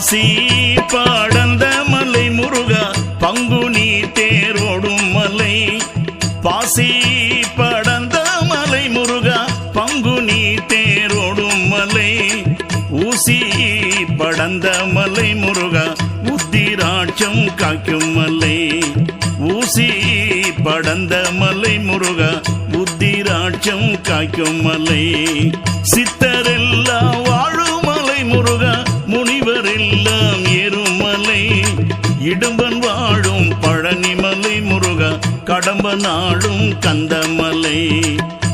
பாசி பாடந்த மலை முருகா பங்குனி தேரோடும் மலை. பாசி படந்த மலை முருகா பங்குனி தேரோடும் மலை. ஊசி படந்த மலை முருகா உத்திராட்சம் காக்கும் மலை. ஊசி படந்த மலை முருகா உத்திராட்சம் காக்கும் மலை. சித்தரெல்லாம் இடும்பன் வாழும் பழனிமலை முருகா கடம்ப நாடும் கந்தமலை.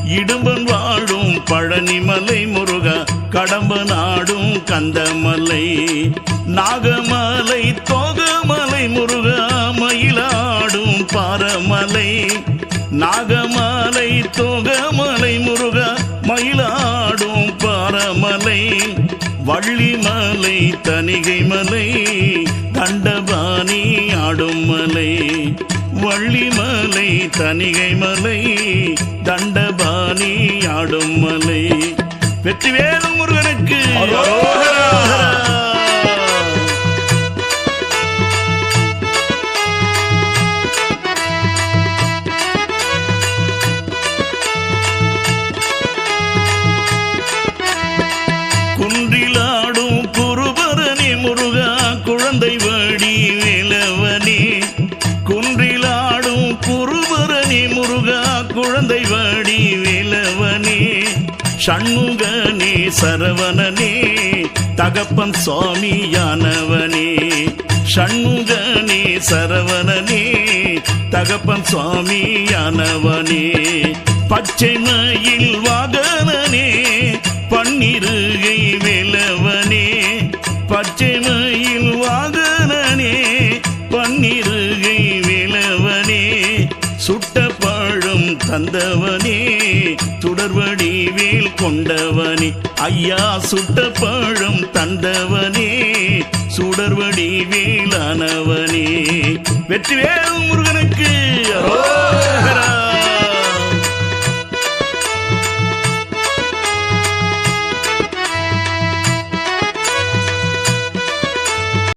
இடும்பன் வாழும் பழனிமலை முருகா கடம்ப நாடும் கந்தமலை. நாகமலை தோகமலை முருகா மயிலாடும் பாரமலை. நாகமலை தோகமலை முருகா மயிலாடும் பாரமலை. வள்ளிமலை தணிகை மலை தனிகை மலை தண்டபாணி ஆடும் மலை. வெற்றிவேல் முருகனுக்கு. குன்றிலாடும் குருபரணி முருகா குழந்தை வடி வேலவனே. குன்றிலா முருகா குழந்தை வடி விலவனே சண்முகனே சரவணனே தகப்பன் சுவாமியானவனே. சண்முகனே சரவணனே தகப்பன் சுவாமியானவனே. பச்சை மயில் வாகனனே பன்னிருகை விலவனே. பச்சை மயில் வாகனனே பன்னிரு தந்தவனே சுடர்வடி வேல் கொண்டவனே. ஐயா சுட்ட பழம் தந்தவனே சுடர்வடி வேலானவனே வெற்றிவேல் முருகனுக்கு. அரோகரா